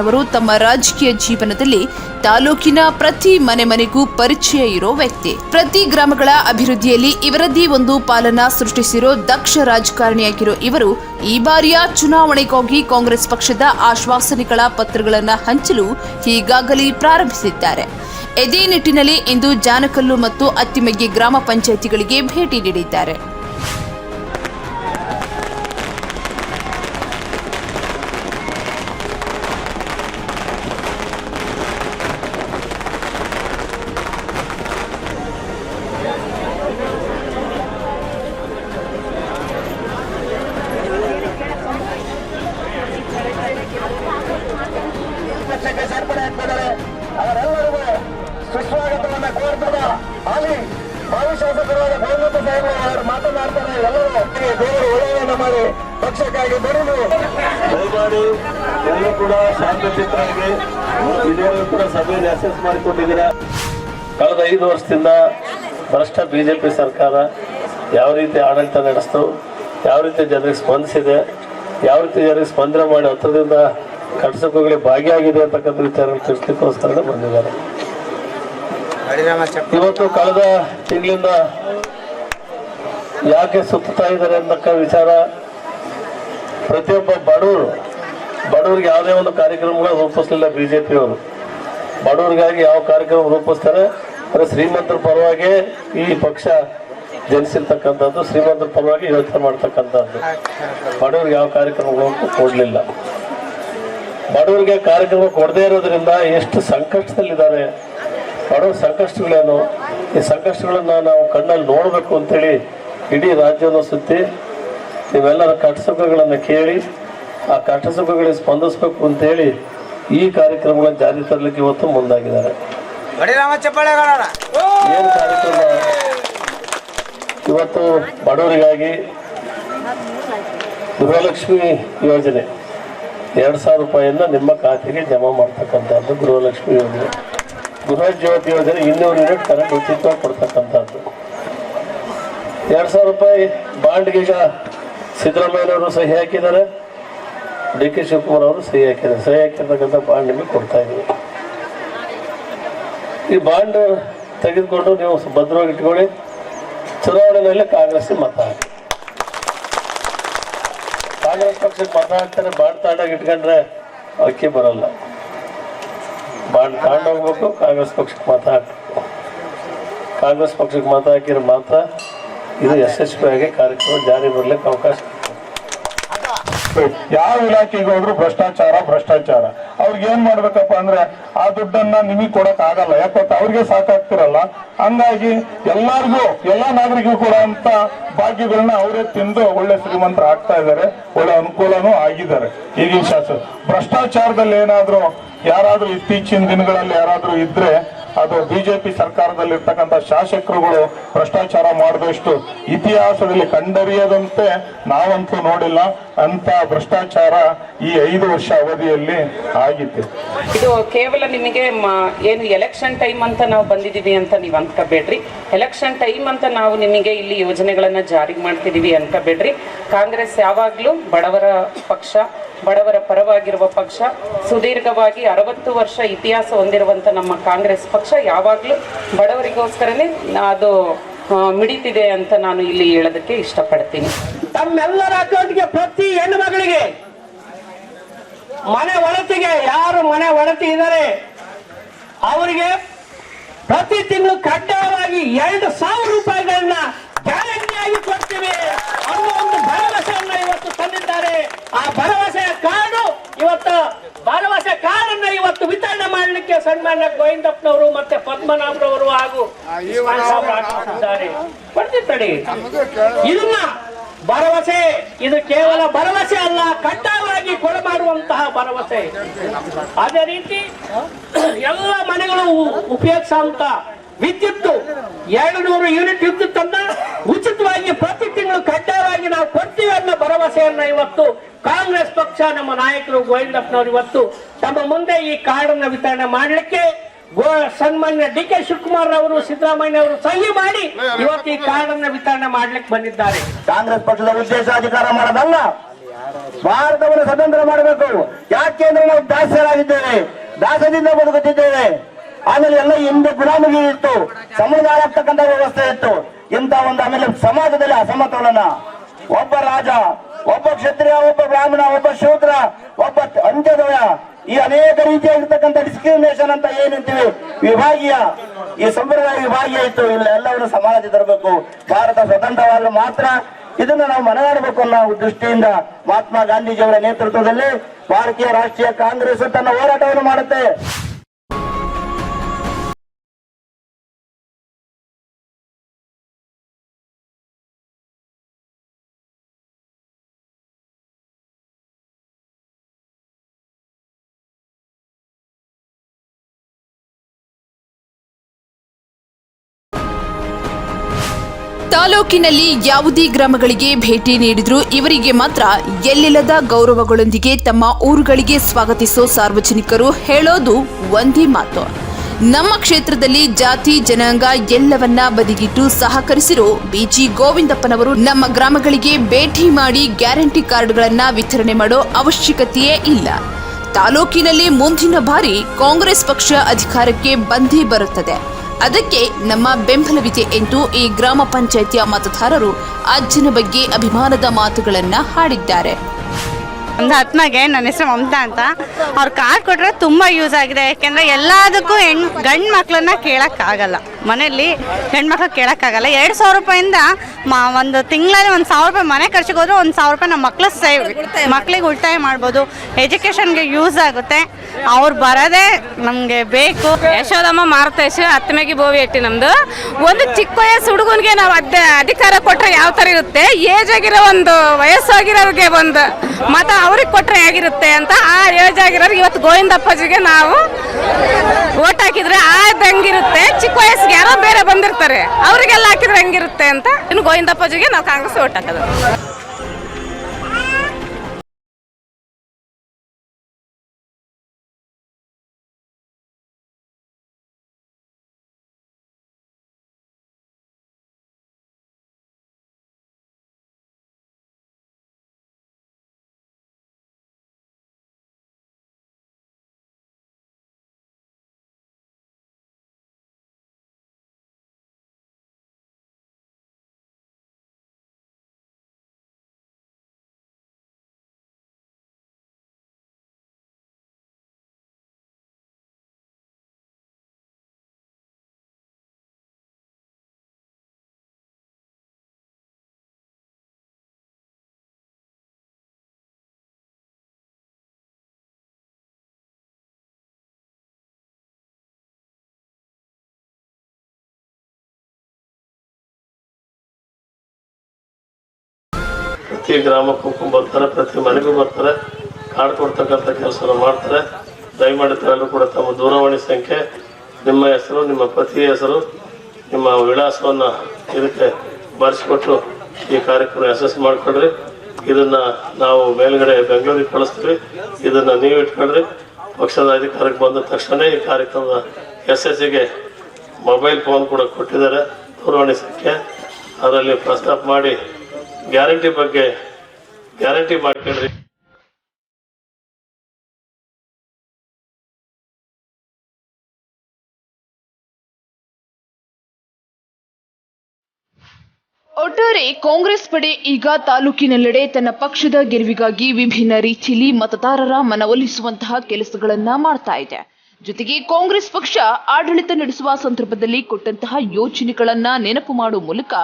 ಅವರು ತಮ್ಮ ರಾಜಕೀಯ ಜೀವನದಲ್ಲಿ ತಾಲೂಕಿನ ಪ್ರತಿ ಮನೆ ಮನೆಗೂ ಪರಿಚಯ ಇರೋ ವ್ಯಕ್ತಿ. ಪ್ರತಿ ಗ್ರಾಮಗಳ ಅಭಿವೃದ್ಧಿಯಲ್ಲಿ ಇವರದ್ದೇ ಒಂದು ಪಾಲನ ಸೃಷ್ಟಿಸಿರೋ ದಕ್ಷ ರಾಜಕಾರಣಿಯಾಗಿರೋ ಇವರು ಈ ಬಾರಿಯ ಚುನಾವಣೆಗಾಗಿ ಕಾಂಗ್ರೆಸ್ ಪಕ್ಷದ ಆಶ್ವಾಸನೆಗಳ ಪತ್ರಗಳನ್ನು ಹಂಚಲು ಈಗಾಗಲೇ ಪ್ರಾರಂಭಿಸಿದ್ದಾರೆ. ಇದೇ ನಿಟ್ಟಿನಲ್ಲಿ ಇಂದು ಜಾನಕಲ್ಲು ಮತ್ತು ಅತ್ತಿಮಗ್ಗೆ ಗ್ರಾಮ ಪಂಚಾಯಿತಿಗಳಿಗೆ ಭೇಟಿ ನೀಡಿದ್ದಾರೆ. ಅವರು ಎಲ್ಲರೂ. ದೇವರು ಒಳ್ಳೆಯದನ್ನು ಮಾಡಿ ಪಕ್ಷಕ್ಕಾಗಿ ಬರಲು ದಯಮಾಡಿ ಎಲ್ಲರೂ ಕೂಡ ಶಾಂತಚಿತ್ತರಾಗಿ ಇದೇ ಕೂಡ ಸಭೆಯಲ್ಲಿ ಅಸೆಸ್ ಮಾಡಿಕೊಟ್ಟಿದ್ದೀರಾ ಕಳೆದ ಐದು ವರ್ಷದಿಂದ ಭ್ರಷ್ಟ ಬಿಜೆಪಿ ಸರ್ಕಾರ ಯಾವ ರೀತಿ ಆಡಳಿತ ನಡೆಸ್ತು ಯಾವ ರೀತಿ ಜನರಿಗೆ ಸ್ಪಂದಿಸಿದೆ ಯಾವ ರೀತಿ ಜನರಿಗೆ ಸ್ಪಂದನೆ ಮಾಡಿ ಹತ್ರದಿಂದ ಹೋಗಲಿ ಭಾಗಿಯಾಗಿದೆ ಅಂತಕ್ಕಂಥ ವಿಚಾರ ತಿಳಿಸ್ಲಿಕ್ಕೋಸ್ಕರ ಬಂದಿದ್ದಾರೆ. ಇವತ್ತು ಕಳೆದ ತಿಂಗಳಿಂದ ಯಾಕೆ ಸುತ್ತಾ ಇದ್ದಾರೆ ಅನ್ನಕ್ಕ ವಿಚಾರ ಪ್ರತಿಯೊಬ್ಬ ಬಡವರು, ಬಡವ್ರಿಗೆ ಯಾವುದೇ ಒಂದು ಕಾರ್ಯಕ್ರಮಗಳು ರೂಪಿಸಲಿಲ್ಲ ಬಿಜೆಪಿ ಅವರು ಬಡವರಿಗಾಗಿ ಯಾವ ಕಾರ್ಯಕ್ರಮ ರೂಪಿಸ್ತಾರೆ? ಅಂದ್ರೆ ಶ್ರೀಮಂತರ ಪರವಾಗಿ ಈ ಪಕ್ಷ ಜನಿಸಿರ್ತಕ್ಕಂಥದ್ದು, ಶ್ರೀಮಂತರ ಪರವಾಗಿ ಯೋಚನೆ ಮಾಡ್ತಕ್ಕಂಥದ್ದು. ಬಡವ್ರಿಗೆ ಯಾವ ಕಾರ್ಯಕ್ರಮಗಳು ಕೊಡಲಿಲ್ಲ. ಬಡವರಿಗೆ ಕಾರ್ಯಕ್ರಮ ಕೊಡದೇ ಇರೋದ್ರಿಂದ ಎಷ್ಟು ಸಂಕಷ್ಟದಲ್ಲಿದ್ದಾರೆ. ಬಡವ್ರ ಸಂಕಷ್ಟಗಳೇನು? ಈ ಸಂಕಷ್ಟಗಳನ್ನು ನಾವು ಕಣ್ಣಲ್ಲಿ ನೋಡಬೇಕು ಅಂತೇಳಿ ಇಡೀ ರಾಜ್ಯವನ್ನು ಸುತ್ತಿ ನೀವೆಲ್ಲರ ಕಟ್ಟಸುಖಗಳನ್ನು ಕೇಳಿ ಆ ಕಟ್ಟಸುಖಗಳಿಗೆ ಸ್ಪಂದಿಸಬೇಕು ಅಂತೇಳಿ ಈ ಕಾರ್ಯಕ್ರಮಗಳನ್ನು ಜಾರಿ ತರಲಿಕ್ಕೆ ಇವತ್ತು ಮುಂದಾಗಿದ್ದಾರೆ. ಏನು ಕಾರ್ಯಕ್ರಮ? ಇವತ್ತು ಬಡವರಿಗಾಗಿ ಗೃಹಲಕ್ಷ್ಮಿ ಯೋಜನೆ. ಎರಡು ಸಾವಿರ ರೂಪಾಯಿಯಿಂದ ನಿಮ್ಮ ಖಾತೆಗೆ ಜಮಾ ಮಾಡ್ತಕ್ಕಂಥದ್ದು ಗೃಹಲಕ್ಷ್ಮಿ ಯೋಜನೆ. ಗೃಹ ಜ್ಯೋತಿ ಯೋಜನೆ ಇನ್ನೂರು ಯೂನಿಟ್ ಕರೆಂಟ್ ಉಚಿತವಾಗಿ ಕೊಡ್ತಕ್ಕಂಥದ್ದು. ಎರಡು ಸಾವಿರ ರೂಪಾಯಿ ಬಾಂಡ್ಗೆ ಈಗ ಸಿದ್ದರಾಮಯ್ಯನವರು ಸಹಿ ಹಾಕಿದ್ದಾರೆ. ಡಿ ಕೆ ಶಿವಕುಮಾರ್ ಅವರು ಸಹಿ ಹಾಕಿದ್ದಾರೆ. ಸಹಿ ಹಾಕಿರ್ತಕ್ಕಂಥ ಬಾಂಡ್ ನಿಮಗೆ ಕೊಡ್ತಾ ಇದ್ದೀವಿ ಈ ಬಾಂಡ್ ತೆಗೆದುಕೊಂಡು ನೀವು ಭದ್ರವಾಗಿ ಇಟ್ಕೊಳ್ಳಿ. ಚುನಾವಣೆಯಲ್ಲಿ ಕಾಂಗ್ರೆಸ್ಗೆ ಮತ ಹಾಕಿ. ಕಾಂಗ್ರೆಸ್ ಪಕ್ಷಕ್ಕೆ ಮತ ಹಾಕ್ತಾರೆ, ಬಾಂಡ್ ತಾಂಡಾಗಿ ಇಟ್ಕೊಂಡ್ರೆ ಅಕ್ಕಿ ಬರಲ್ಲ. ಬಾಂಡ್ ತಗೊಂಡೋಗ್ಬೇಕು ಕಾಂಗ್ರೆಸ್ ಪಕ್ಷಕ್ಕೆ ಮತ ಹಾಕಬೇಕು. ಕಾಂಗ್ರೆಸ್ ಪಕ್ಷಕ್ಕೆ ಮತ ಹಾಕಿದ್ರೆ ಮಾತ್ರ ಇದು ಯಶಸ್ವಿಯಾಗಿ ಕಾರ್ಯಕ್ರಮ ಜಾರಿ ಬರ್ಲಿಕ್ಕೆ ಅವಕಾಶ ಯಾವ ಇಲಾಖೆಗೆ ಹೋದ್ರು ಭ್ರಷ್ಟಾಚಾರ ಭ್ರಷ್ಟಾಚಾರ. ಅವ್ರಿಗೆ ಏನ್ ಮಾಡ್ಬೇಕಪ್ಪ ಅಂದ್ರೆ ಆ ದುಡ್ಡನ್ನ ನಿಮಗೆ ಕೊಡಕ್ ಆಗಲ್ಲ. ಯಾಕಂತ ಅವ್ರಿಗೆ ಸಾಕಾಗ್ತಿರಲ್ಲ. ಹಂಗಾಗಿ ಎಲ್ಲಾರ್ಗೂ, ಎಲ್ಲಾ ನಾಗರಿಕರು ಕೂಡ ಅಂತ ಭಾಗ್ಯಗಳನ್ನ ಅವರೇ ತಿಂದು ಒಳ್ಳೆ ಶ್ರೀಮಂತರ ಆಗ್ತಾ ಇದ್ದಾರೆ. ಒಳ್ಳೆ ಅನುಕೂಲನೂ ಆಗಿದ್ದಾರೆ. ಈಗಿನ ಶಾಸಕ ಭ್ರಷ್ಟಾಚಾರದಲ್ಲಿ ಏನಾದ್ರು ಯಾರಾದ್ರೂ ಇತ್ತೀಚಿನ ದಿನಗಳಲ್ಲಿ ಯಾರಾದ್ರೂ ಇದ್ರೆ ಅದು ಬಿಜೆಪಿ ಸರ್ಕಾರದಲ್ಲಿ ಇರ್ತಕ್ಕಂಥ ಶಾಸಕರುಗಳು ಭ್ರಷ್ಟಾಚಾರ ಮಾಡಿದಷ್ಟು ಇತಿಹಾಸದಲ್ಲಿ ಕಂಡರಿಯದಂತೆ ನಾವಂತೂ ನೋಡಿಲ್ಲ. ಅಂತ ಭ್ರಷ್ಟಾಚಾರ ಈ ಐದು ವರ್ಷ ಅವಧಿಯಲ್ಲಿ ಆಗಿತ್ತು. ಇದು ಕೇವಲ ನಿಮಗೆ ಏನು ಎಲೆಕ್ಷನ್ ಟೈಮ್ ಅಂತ ನಾವು ಬಂದಿದ್ದೀವಿ ಅಂತ ನೀವು ಅನ್ಕೋಬೇಡ್ರಿ. ಎಲೆಕ್ಷನ್ ಟೈಮ್ ಅಂತ ನಾವು ನಿಮಗೆ ಇಲ್ಲಿ ಯೋಜನೆಗಳನ್ನ ಜಾರಿ ಮಾಡ್ತಿದೀವಿ ಅನ್ಕೋಬೇಡ್ರಿ. ಕಾಂಗ್ರೆಸ್ ಯಾವಾಗಲೂ ಬಡವರ ಪಕ್ಷ ಬಡವರ ಪರವಾಗಿರುವ ಪಕ್ಷ, ಸುದೀರ್ಘವಾಗಿ ಅರವತ್ತು ವರ್ಷ ಇತಿಹಾಸ ಹೊಂದಿರುವಂತ ನಮ್ಮ ಕಾಂಗ್ರೆಸ್ ಪಕ್ಷ, ಯಾವಾಗಲೂ ಬಡವರಿಗೋಸ್ಕರನೇ ಅದು ಮಿಡಿತಿದೆ ಅಂತ ನಾನು ಇಲ್ಲಿ ಹೇಳೋದಕ್ಕೆ ಇಷ್ಟಪಡ್ತೀನಿ. ತಮ್ಮೆಲ್ಲರ ಅಕೌಂಟ್ಗೆ ಪ್ರತಿ ಹೆಣ್ಣು ಮಗಳಿಗೆ ಮನೆ ಒಳತಿಗೆ, ಯಾರು ಮನೆ ಒಳತಿ ಇದ್ದಾರೆ, ಅವರಿಗೆ ಪ್ರತಿ ತಿಂಗಳು ಕಡ್ಡಾಯವಾಗಿ ಎರಡು ಸಾವಿರ ರೂಪಾಯಿಗಳನ್ನ ಗ್ಯಾರಂಟಿಯಾಗಿ ಕೊಡ್ತೀವಿ. ಅನ್ನೋ ಒಂದು ಭರವಸೆಯನ್ನ ಇವತ್ತು ತಂದಿದ್ದಾರೆ. ಆ ಭರವಸೆಯ ಕಾರ್ಡು ಇವತ್ತು ಭರವಸೆ ಕಾರ್ಡನ್ನ ಇವತ್ತು ವಿತರಣೆ ಮಾಡಲಿಕ್ಕೆ ಸನ್ಮಾನ್ಯ ಗೋವಿಂದಪ್ಪನವರು ಮತ್ತೆ ಪದ್ಮನಾಭರವರು ಹಾಗೂ ಬರ್ತಿರ್ತಾರೆ ಇದನ್ನ ಭರವಸೆ ಇದು ಕೇವಲ ಭರವಸೆ ಅಲ್ಲ ಕಡ್ಡಾಯವಾಗಿ ಕೊಡಮಾಡುವಂತಹ ಭರವಸೆ. ಅದೇ ರೀತಿ ಎಲ್ಲ ಮನೆಗಳು ಉಪಯೋಗಿಸುವಂತ ವಿದ್ಯುತ್ ಎರಡು ನೂರು ಯೂನಿಟ್ ವಿದ್ಯುತ್ ಅನ್ನ ಉಚಿತವಾಗಿ ಪ್ರತಿ ತಿಂಗಳು ಕಡ್ಡಾಯವಾಗಿ ನಾವು ಕೊಡ್ತೀವಿ ಅನ್ನೋ ಭರವಸೆಯನ್ನ ಇವತ್ತು ಕಾಂಗ್ರೆಸ್ ಪಕ್ಷ, ನಮ್ಮ ನಾಯಕರು ಗೋವಿಂದಪ್ಪನವರು ಇವತ್ತು ತಮ್ಮ ಮುಂದೆ ಈ ಕಾರ್ಡನ್ನ ವಿತರಣೆ ಮಾಡಲಿಕ್ಕೆ ಸನ್ಮಾನ್ಯ ಡಿ ಕೆ ಶಿವಕುಮಾರ್ ಅವರು, ಸಿದ್ದರಾಮಯ್ಯ ಅವರು ಸಹಿ ಮಾಡಿ ಇವತ್ತು ಈ ಕಾರ್ಡನ್ನ ವಿತರಣೆ ಮಾಡ್ಲಿಕ್ಕೆ ಬಂದಿದ್ದಾರೆ. ಕಾಂಗ್ರೆಸ್ ಪಕ್ಷದ ಉದ್ದೇಶ ಅಧಿಕಾರ ಮಾಡೋದಲ್ಲ. ಭಾರತವನ್ನು ಸ್ವತಂತ್ರ ಮಾಡಬೇಕು. ಯಾಕೆ ಅಂದ್ರೆ ನಾವು ದಾಸರಾಗಿದ್ದೇವೆ ದಾಸದಿಂದ ಬದುಕುತ್ತಿದ್ದೇವೆ. ಆಮೇಲೆ ಎಲ್ಲ ಹಿಂದೆ ಗುಲಾಮಗಿ ಇತ್ತು. ಸಮುದಾಯ ಆಗ್ತಕ್ಕಂಥ ವ್ಯವಸ್ಥೆ ಇತ್ತು. ಇಂಥ ಒಂದು ಆಮೇಲೆ ಸಮಾಜದಲ್ಲಿ ಅಸಮತೋಲನ. ಒಬ್ಬ ರಾಜ, ಒಬ್ಬ ಕ್ಷತ್ರಿಯ, ಒಬ್ಬ ಬ್ರಾಹ್ಮಣ, ಒಬ್ಬ ಶೂದ್ರ, ಒಬ್ಬ ಅಂತ್ಯದಯ ಈ ಅನೇಕ ರೀತಿಯಾಗಿರ್ತಕ್ಕಂಥ ಡಿಸ್ಕ್ರಿಮಿನೇಷನ್ ಅಂತ ಏನಂತೀವಿ ವಿಭಾಗೀಯ. ಈ ಸಂಪ್ರದಾಯ ವಿಭಾಗೀಯ ಇತ್ತು. ಇಲ್ಲ ಎಲ್ಲವನ್ನು ಸಮಾಜ ತರಬೇಕು. ಭಾರತ ಸ್ವತಂತ್ರವಾದ ಮಾತ್ರ ಇದನ್ನ ನಾವು ಮನಗಾಡಬೇಕು ಅನ್ನೋ ದೃಷ್ಟಿಯಿಂದ ಮಹಾತ್ಮ ಗಾಂಧೀಜಿಯವರ ನೇತೃತ್ವದಲ್ಲಿ ಭಾರತೀಯ ರಾಷ್ಟ್ರೀಯ ಕಾಂಗ್ರೆಸ್ ತನ್ನ ಹೋರಾಟವನ್ನು ಮಾಡುತ್ತೆ. ತಾಲೂಕಿನಲ್ಲಿ ಯಾವುದೇ ಗ್ರಾಮಗಳಿಗೆ ಭೇಟಿ ನೀಡಿದ್ರು ಇವರಿಗೆ ಮಾತ್ರ ಎಲ್ಲಿಲ್ಲದ ಗೌರವಗಳೊಂದಿಗೆ ತಮ್ಮ ಊರುಗಳಿಗೆ ಸ್ವಾಗತಿಸೋ ಸಾರ್ವಜನಿಕರು ಹೇಳೋದು ಒಂದೇ ಮಾತು. ನಮ್ಮ ಕ್ಷೇತ್ರದಲ್ಲಿ ಜಾತಿ, ಜನಾಂಗ ಎಲ್ಲವನ್ನ ಬದಿಗಿಟ್ಟು ಸಹಕರಿಸಿರೋ ಬಿಜಿ ಗೋವಿಂದಪ್ಪನವರು ನಮ್ಮ ಗ್ರಾಮಗಳಿಗೆ ಭೇಟಿ ಮಾಡಿ ಗ್ಯಾರಂಟಿ ಕಾರ್ಡ್ಗಳನ್ನ ವಿತರಣೆ ಮಾಡೋ ಅವಶ್ಯಕತೆಯೇ ಇಲ್ಲ. ತಾಲೂಕಿನಲ್ಲಿ ಮುಂದಿನ ಬಾರಿ ಕಾಂಗ್ರೆಸ್ ಪಕ್ಷ ಅಧಿಕಾರಕ್ಕೆ ಬಂದೇ ಬರುತ್ತದೆ. ಅದಕ್ಕೆ ನಮ್ಮ ಬೆಂಬಲವಿದೆ ಎಂದು ಈ ಗ್ರಾಮ ಪಂಚಾಯಿತಿಯ ಮತದಾರರು ಅಜ್ಜನ ಬಗ್ಗೆ ಅಭಿಮಾನದ ಮಾತುಗಳನ್ನ ಹಾಡಿದ್ದಾರೆ. ಒಂದು ನನ್ನ ಹೆಸರು ಮಮತಾ ಅಂತ. ಅವ್ರು ಕಾರ್ಡ್ ಕೊಟ್ಟರೆ ತುಂಬ ಯೂಸ್ ಆಗಿದೆ. ಯಾಕೆಂದರೆ ಎಲ್ಲದಕ್ಕೂ ಹೆಣ್, ಗಂಡು ಮಕ್ಕಳನ್ನ ಕೇಳೋಕ್ಕಾಗಲ್ಲ. ಮನೆಯಲ್ಲಿ ಹೆಣ್ಮಕ್ಳು ಕೇಳೋಕ್ಕಾಗಲ್ಲ. ಎರಡು ಸಾವಿರ ರೂಪಾಯಿಂದ ಮ, ಒಂದು ತಿಂಗಳಲ್ಲಿ ಒಂದು ಸಾವಿರ ರೂಪಾಯಿ ಮನೆ ಖರ್ಚಿಗೆ ಹೋದ್ರೆ ಒಂದು ಸಾವಿರ ರೂಪಾಯಿ ನಮ್ಮ ಮಕ್ಳು ಸೇವ್, ಮಕ್ಳಿಗೆ ಉಳಿತಾಯ ಮಾಡ್ಬೋದು. ಎಜುಕೇಷನ್ಗೆ ಯೂಸ್ ಆಗುತ್ತೆ. ಅವ್ರು ಬರೋದೇ ನಮಗೆ ಬೇಕು. ಯಶೋದಮ್ಮ ಮಾರುತೇಶ್ ಹತ್ತಮೇಗಿ ಬೋವಿ ಎಟ್ಟಿ ನಮ್ಮದು ಒಂದು ಚಿಕ್ಕ ವಯಸ್ಸು ಹುಡುಗನಿಗೆ ನಾವು ಅದ, ಅಧಿಕಾರ ಕೊಟ್ಟರೆ ಯಾವ ತರ ಇರುತ್ತೆ? ಏಜ್ ಆಗಿರೋ ಒಂದು ವಯಸ್ಸಾಗಿರೋರಿಗೆ ಒಂದು ಮತ ಅವ್ರಿಗೆ ಕೊಟ್ಟರೆ ಹೇಗಿರುತ್ತೆ ಅಂತ ಆ ಏಜ್ ಆಗಿರೋರಿಗೆ ಇವತ್ತು ಗೋವಿಂದಪ್ಪಾಜಿಗೆ ನಾವು ಓಟ್ ಹಾಕಿದ್ರೆ ಆದಂಗಿರುತ್ತೆ ಚಿಕ್ಕ ವಯಸ್ಸಿಗೆ ಯಾರೋ ಬೇರೆ ಬಂದಿರ್ತಾರೆ. ಅವರಿಗೆಲ್ಲ ಹಾಕಿದ್ರೆ ಹಂಗಿರುತ್ತೆ ಅಂತ ಇನ್ನು ಗೋವಿಂದಪ್ಪಾಜಿಗೆ ನಾವು ಕಾಂಗ್ರೆಸ್ ಓಟ್ ಹಾಕೋದು. ಪ್ರತಿ ಗ್ರಾಮಕ್ಕೂ ಬರ್ತಾರೆ, ಪ್ರತಿ ಮನೆಗೂ ಬರ್ತಾರೆ ಕಾರ್ಡ್ ಕೊಡ್ತಕ್ಕಂಥ ಕೆಲಸನ ಮಾಡ್ತಾರೆ. ದಯಮಾಡಿ ತಾವೆಲ್ಲರೂ ಕೂಡ ತಮ್ಮ ದೂರವಾಣಿ ಸಂಖ್ಯೆ, ನಿಮ್ಮ ಹೆಸರು, ನಿಮ್ಮ ಪತಿಯ ಹೆಸರು, ನಿಮ್ಮ ವಿಳಾಸವನ್ನು ಇದಕ್ಕೆ ಬರೆಸಿಕೊಟ್ಟು ಈ ಕಾರ್ಯಕ್ರಮ ಯಶಸ್ಸು ಮಾಡಿಕೊಡ್ರಿ. ಇದನ್ನು ನಾವು ಮೇಲ್ಗಡೆ ಬೆಂಗಳೂರಿಗೆ ಕಳಿಸ್ತೀವಿ. ಇದನ್ನು ನೀವು ಇಟ್ಕೊಳ್ರಿ ಪಕ್ಷದ ಅಧಿಕಾರಕ್ಕೆ ಬಂದ ತಕ್ಷಣ ಈ ಕಾರ್ಯಕ್ರಮದ ಯಶಸ್ಸಿಗೆ ಮೊಬೈಲ್ ಫೋನ್ ಕೂಡ ಕೊಟ್ಟಿದ್ದಾರೆ. ದೂರವಾಣಿ ಸಂಖ್ಯೆ. ಅದರಲ್ಲಿ ಪ್ರಸ್ತಾಪ ಮಾಡಿ ಗ್ಯಾರಂಟಿ ಬಗ್ಗೆ ಗ್ಯಾರಂಟಿ ಮಾಡ್ಕೊಳ್ರಿ ಒಟ್ಟಾರೆ ಕಾಂಗ್ರೆಸ್ ಪಡೆ ಈಗ ತಾಲೂಕಿನೆಲ್ಲೆಡೆ ತನ್ನ ಪಕ್ಷದ ಗೆಲುವಿಗಾಗಿ ವಿಭಿನ್ನ ರೀತಿಯಲ್ಲಿ ಮತದಾರರ ಮನವೊಲಿಸುವಂತಹ ಕೆಲಸಗಳನ್ನ ಮಾಡ್ತಾ ಇದೆ. ಜೊತೆಗೆ ಕಾಂಗ್ರೆಸ್ ಪಕ್ಷ ಆಡಳಿತ ನಡೆಸುವ ಸಂದರ್ಭದಲ್ಲಿ ಕೊಟ್ಟಂತಹ ಯೋಜನೆಗಳನ್ನ ನೆನಪು ಮಾಡುವ ಮೂಲಕ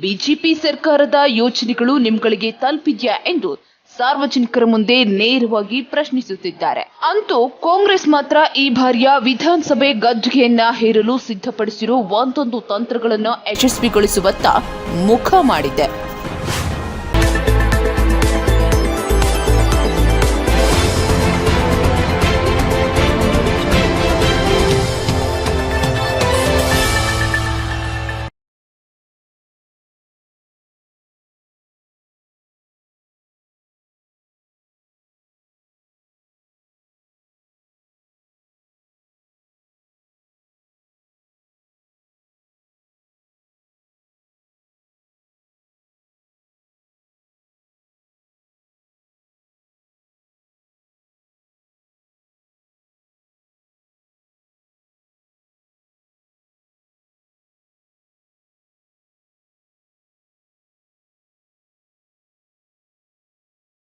ಬಿಜೆಪಿ ಸರ್ಕಾರದ ಯೋಜನೆಗಳು ನಿಮ್ಗಳಿಗೆ ತಲುಪಿದ್ಯಾ ಎಂದು ಸಾರ್ವಜನಿಕರ ಮುಂದೆ ನೇರವಾಗಿ ಪ್ರಶ್ನಿಸುತ್ತಿದ್ದಾರೆ. ಅಂತೂ ಕಾಂಗ್ರೆಸ್ ಮಾತ್ರ ಈ ಬಾರಿಯ ವಿಧಾನಸಭೆ ಗದ್ದುಗೆಯನ್ನ ಹೇರಲು ಸಿದ್ಧಪಡಿಸಿರುವ ಒಂದೊಂದು ತಂತ್ರಗಳನ್ನು ಯಶಸ್ವಿಗೊಳಿಸುವತ್ತ ಮುಖ ಮಾಡಿದೆ.